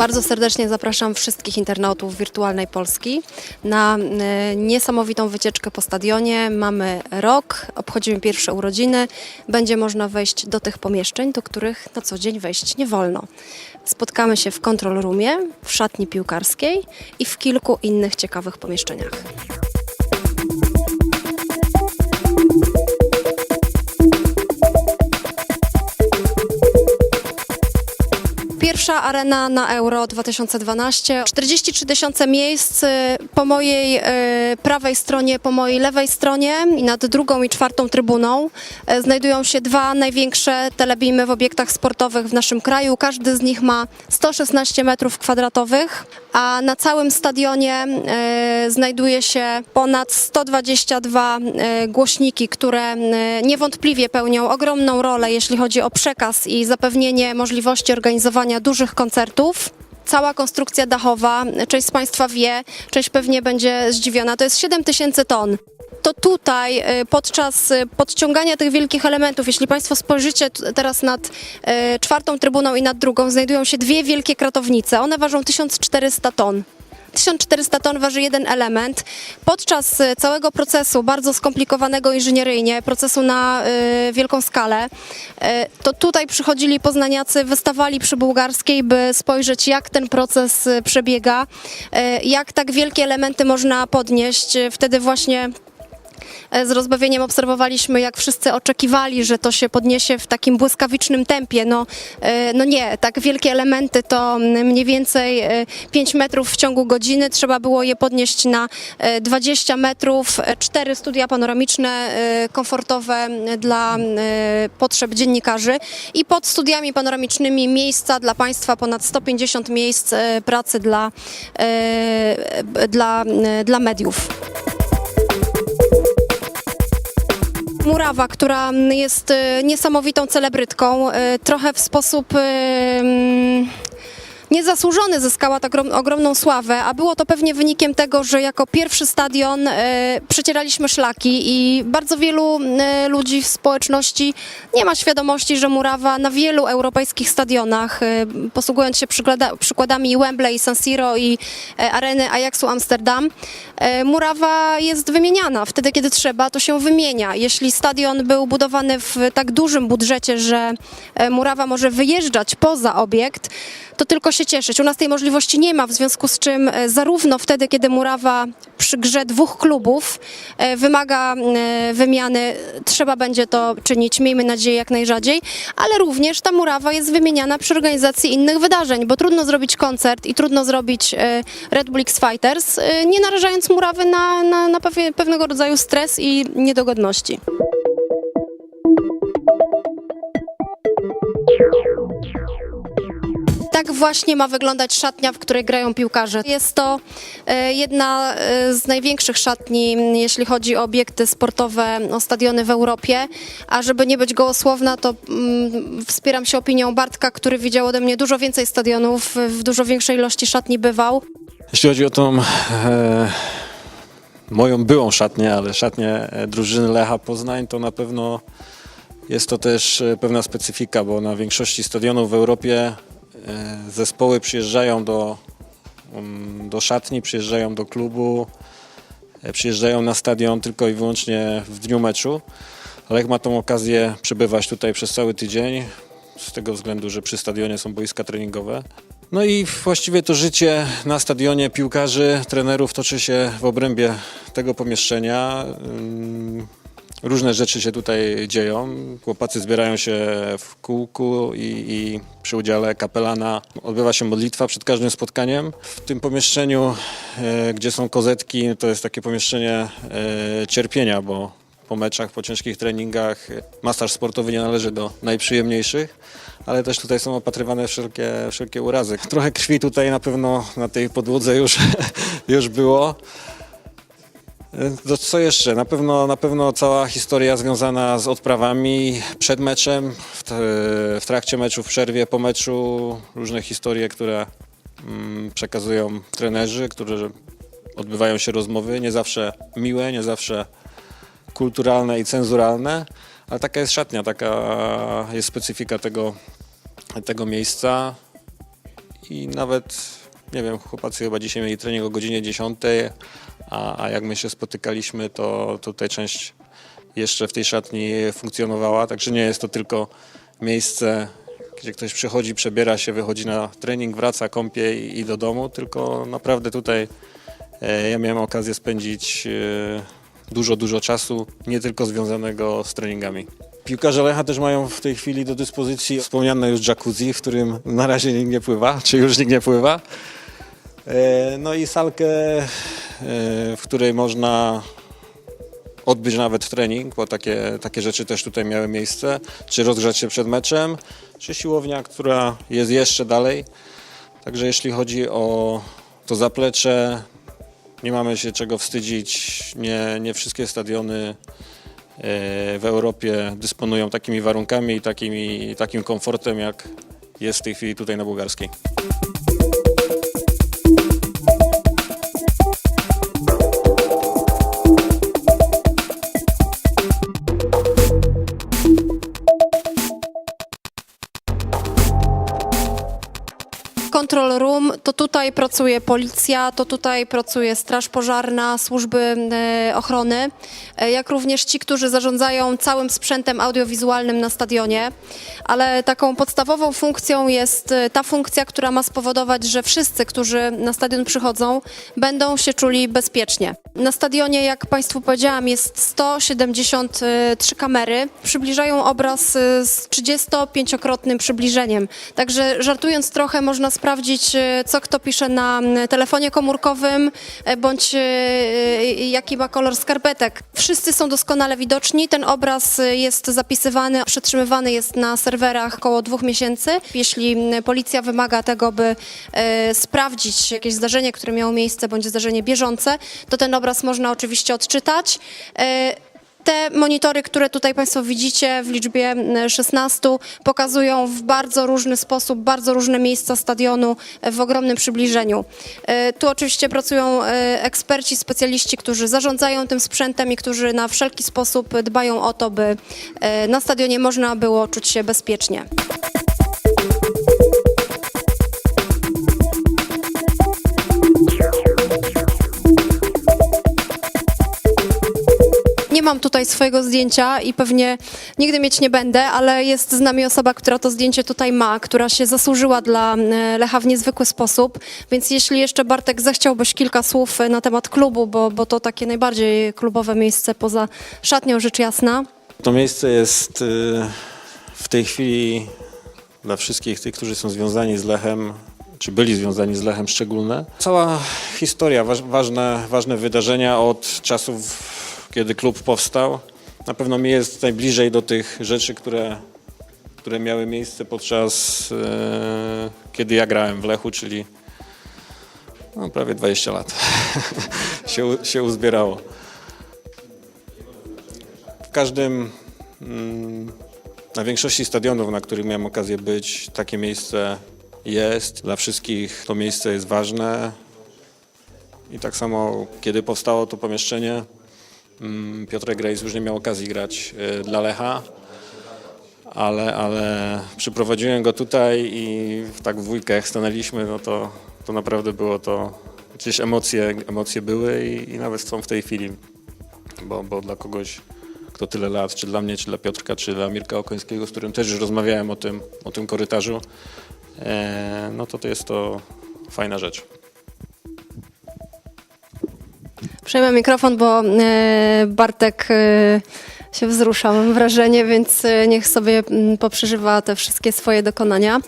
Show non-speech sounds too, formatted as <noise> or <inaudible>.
Bardzo serdecznie zapraszam wszystkich internautów Wirtualnej Polski na e, niesamowitą wycieczkę po stadionie. Mamy rok, obchodzimy pierwsze urodziny. Będzie można wejść do tych pomieszczeń, do których na co dzień wejść nie wolno. Spotkamy się w control roomie, w szatni piłkarskiej i w kilku innych ciekawych pomieszczeniach. Pierwsza arena na Euro 2012. 43 tysiące miejsc y, po mojej y, prawej stronie, po mojej lewej stronie i nad drugą i czwartą trybuną y, znajdują się dwa największe telebimy w obiektach sportowych w naszym kraju. Każdy z nich ma 116 metrów kwadratowych, a na całym stadionie znajduje się ponad 122 y, głośniki, które niewątpliwie pełnią ogromną rolę, jeśli chodzi o przekaz i zapewnienie możliwości organizowania dużych koncertów. Cała konstrukcja dachowa, część z Państwa wie, część pewnie będzie zdziwiona, to jest 7 tysięcy ton. To tutaj y, podczas y, podciągania tych wielkich elementów, jeśli Państwo spojrzycie teraz nad y, czwartą trybuną i nad drugą, znajdują się dwie wielkie kratownice. One ważą 1400 ton. 1400 ton waży jeden element. Podczas y, całego procesu, bardzo skomplikowanego inżynieryjnie, procesu na y, wielką skalę, y, to tutaj przychodzili poznaniacy, wystawali przy bułgarskiej, by spojrzeć, jak ten proces przebiega, y, jak tak wielkie elementy można podnieść. Wtedy właśnie E, z rozbawieniem obserwowaliśmy, jak wszyscy oczekiwali, że to się podniesie w takim błyskawicznym tempie. No, e, no nie, tak wielkie elementy to mm, mniej więcej e, 5 metrów w ciągu godziny. Trzeba było je podnieść na e, 20 metrów. E, Cztery studia panoramiczne, e, komfortowe dla e, potrzeb dziennikarzy i pod studiami panoramicznymi miejsca dla Państwa, ponad 150 miejsc e, pracy dla, e, dla, dla mediów. Murawa, która jest e, niesamowitą celebrytką, e, trochę w sposób mm, niezasłużony zyskała tak ogrom- ogromną sławę, a było to pewnie wynikiem tego, że jako pierwszy stadion e, przecieraliśmy szlaki i bardzo wielu e, ludzi w społeczności nie ma świadomości, że Murawa na wielu europejskich stadionach, e, posługując się przykłada- przykładami Wembley, San Siro i areny Ajaxu Amsterdam, Murawa jest wymieniana. Wtedy, kiedy trzeba, to się wymienia. Jeśli stadion był budowany w tak dużym budżecie, że Murawa może wyjeżdżać poza obiekt, to tylko się cieszyć. U nas tej możliwości nie ma, w związku z czym e, zarówno wtedy, kiedy Murawa przy grze dwóch klubów e, wymaga e, wymiany, trzeba będzie to czynić, miejmy nadzieję, jak najrzadziej, ale również ta Murawa jest wymieniana przy organizacji innych wydarzeń, bo trudno zrobić koncert i trudno zrobić Red Bull X Fighters, nie narażając Murawy na, na, na pewnego rodzaju stres i niedogodności. Tak właśnie ma wyglądać szatnia, w której grają piłkarze. Jest to e, jedna e, z największych szatni, jeśli chodzi o obiekty sportowe, o stadiony w Europie. A żeby nie być gołosłowna, to mm, wspieram się opinią Bartka, który widział ode mnie dużo więcej stadionów, w dużo większej ilości szatni bywał. Jeśli chodzi o tą e, moją byłą szatnię, ale szatnię e, drużyny Lecha Poznań, to na pewno jest to też pewna specyfika, bo na większości stadionów w Europie zespoły przyjeżdżają do, mm, do szatni, przyjeżdżają do klubu, e, przyjeżdżają na stadion tylko i wyłącznie w dniu meczu. Lech ma tą okazję przebywać tutaj przez cały tydzień, z tego względu, że przy stadionie są boiska treningowe. No i właściwie to życie na stadionie piłkarzy, trenerów toczy się w obrębie tego pomieszczenia. Różne rzeczy się tutaj dzieją. Chłopacy zbierają się w kółku i, i przy udziale kapelana odbywa się modlitwa przed każdym spotkaniem. W tym pomieszczeniu, e, gdzie są kozetki, to jest takie pomieszczenie e, cierpienia, bo po meczach, po ciężkich treningach masaż sportowy nie należy do najprzyjemniejszych, ale też tutaj są opatrywane wszelkie, wszelkie urazy. Trochę krwi tutaj na pewno na tej podłodze już, <laughs> już było. To co jeszcze? Na pewno, na pewno cała historia związana z odprawami przed meczem, w, trakcie meczu, w przerwie, po meczu. Różne historie, które mm, przekazują trenerzy, które odbywają się rozmowy, nie zawsze miłe, nie zawsze kulturalne i cenzuralne, ale taka jest szatnia, taka jest specyfika tego, tego miejsca i nawet, nie wiem, chłopacy chyba dzisiaj mieli trening o godzinie 10, a, a jak my się spotykaliśmy, to tutaj część jeszcze w tej szatni funkcjonowała, także nie jest to tylko miejsce, gdzie ktoś przychodzi, przebiera się, wychodzi na trening, wraca, kąpie i, i do domu, tylko naprawdę tutaj e, ja miałem okazję spędzić e, dużo, dużo czasu, nie tylko związanego z treningami. Piłkarze Lecha też mają w tej chwili do dyspozycji wspomniane już jacuzzi, w którym na razie nikt nie pływa, czy już nikt nie pływa. E, No i salkę, w której można odbyć nawet trening, bo takie, takie rzeczy też tutaj miały miejsce, czy rozgrzać się przed meczem, czy siłownia, która jest jeszcze dalej. Także jeśli chodzi o to zaplecze, nie mamy się czego wstydzić. Nie, nie wszystkie stadiony e, w Europie dysponują takimi warunkami i takim komfortem, jak jest w tej chwili tutaj na Bułgarskiej. Control To tutaj pracuje policja, to tutaj pracuje straż pożarna, służby e, ochrony, e, jak również ci, którzy zarządzają całym sprzętem audiowizualnym na stadionie. Ale taką podstawową funkcją jest e, ta funkcja, która ma spowodować, że wszyscy, którzy na stadion przychodzą, będą się czuli bezpiecznie. Na stadionie, jak Państwu powiedziałam, jest 173 kamery. Przybliżają obraz z 35-krotnym przybliżeniem. Także żartując trochę, można sprawdzić, co kto pisze na telefonie komórkowym, e, bądź e, e, jaki ma kolor skarpetek. Wszyscy są doskonale widoczni. Ten obraz jest zapisywany, przetrzymywany jest na serwerach około dwóch miesięcy. Jeśli policja wymaga tego, by sprawdzić jakieś zdarzenie, które miało miejsce, bądź zdarzenie bieżące, to ten obraz można oczywiście odczytać. Te monitory, które tutaj Państwo widzicie w liczbie m, 16, pokazują w bardzo różny sposób bardzo różne miejsca stadionu e, w ogromnym przybliżeniu. E, Tu oczywiście pracują e, eksperci, specjaliści, którzy zarządzają tym sprzętem i którzy na wszelki sposób dbają o to, by na stadionie można było czuć się bezpiecznie. Mam tutaj swojego zdjęcia i pewnie nigdy mieć nie będę, ale jest z nami osoba, która to zdjęcie tutaj ma, która się zasłużyła dla e, Lecha w niezwykły sposób. Więc jeśli jeszcze Bartek zechciałbyś kilka słów e, na temat klubu, bo, bo to takie najbardziej klubowe miejsce poza szatnią, rzecz jasna. To miejsce jest y, w tej chwili dla wszystkich tych, którzy są związani z Lechem, czy byli związani z Lechem szczególne. Cała historia, waż, ważne, ważne wydarzenia od czasów, kiedy klub powstał. Na pewno mi jest najbliżej do tych rzeczy, które, które miały miejsce podczas, y, kiedy ja grałem w Lechu, czyli no, prawie 20 lat <laughs> się, się uzbierało. W każdym, mm, na większości stadionów, na których miałem okazję być, takie miejsce jest. Dla wszystkich to miejsce jest ważne. I tak samo, kiedy powstało to pomieszczenie, Piotrek Grejs już nie miał okazji grać y, dla Lecha, ale, ale przyprowadziłem go tutaj i tak w dwójkę stanęliśmy, no to, to naprawdę było to, gdzieś emocje, emocje były i, i nawet są w tej chwili bo, bo dla kogoś, kto tyle lat, czy dla mnie, czy dla Piotrka, czy dla Mirka Okońskiego, z którym też już rozmawiałem o tym, o tym korytarzu, e, no to to jest to fajna rzecz. Przejmę mikrofon, bo e, Bartek e, się wzrusza, mam wrażenie, więc e, niech sobie mm, poprzeżywa te wszystkie swoje dokonania.